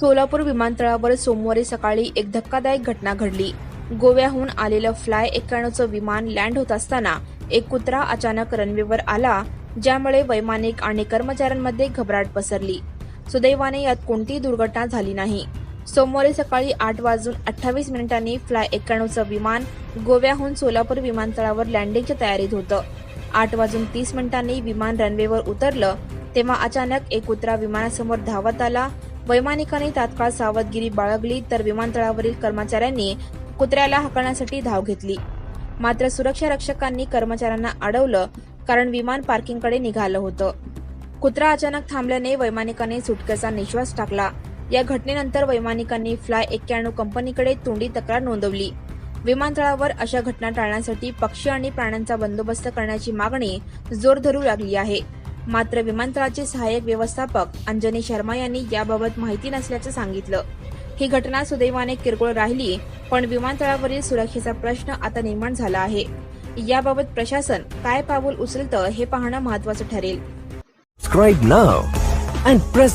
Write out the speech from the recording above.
सोलापूर विमानतळावर सोमवारी सकाळी एक धक्कादायक घटना घडली. गोव्याहून आलेलं फ्लाय एक्क्याण्णवचं विमान लँड होत असताना एक कुत्रा अचानक रनवेवर आला ज्यामुळे वैमानिक आणि कर्मचाऱ्यांमध्ये घबराट पसरली. सुदैवाने यात कोणतीही दुर्घटना झाली नाही. सोमवारी सकाळी आठ वाजून अठ्ठावीस मिनिटांनी फ्लाय एक्क्याण्णवचं विमान गोव्याहून सोलापूर विमानतळावर लँडिंगच्या तयारीत होतं. आठ वाजून तीस मिनिटांनी विमान रनवेवर उतरलं तेव्हा अचानक एक कुत्रा विमानासमोर धावत आला वैमानिकांनी तात्काळ सावधगिरी बाळगली तर विमानतळावरील कर्मचाऱ्यांनी कुत्र्याला हाकलण्यासाठी धाव घेतली. मात्र सुरक्षा रक्षकांनी कर्मचाऱ्यांना अडवलं कारण विमान पार्किंगकडे निघालं होतं. कुत्रा अचानक थांबल्याने वैमानिकांनी सुटकेचा निश्वास टाकला. या घटनेनंतर वैमानिकांनी फ्लाय एक्क्याण्णव कंपनीकडे तोंडी तक्रार नोंदवली. विमानतळावर अशा घटना टाळण्यासाठी पक्षी आणि प्राण्यांचा बंदोबस्त करण्याची मागणी जोर धरू लागली आहे. मात्र विमानतळाचे सहाय्यक व्यवस्थापक अंजनी शर्मा यांनी याबाबत माहिती नसल्याचं सांगितलं. ही घटना सुदैवाने किरकोळ राहिली पण विमानतळावरील सुरक्षेचा प्रश्न आता निर्माण झाला आहे. याबाबत प्रशासन काय पाऊल उचलतं हे पाहणं महत्वाचं ठरेल. Subscribe now and press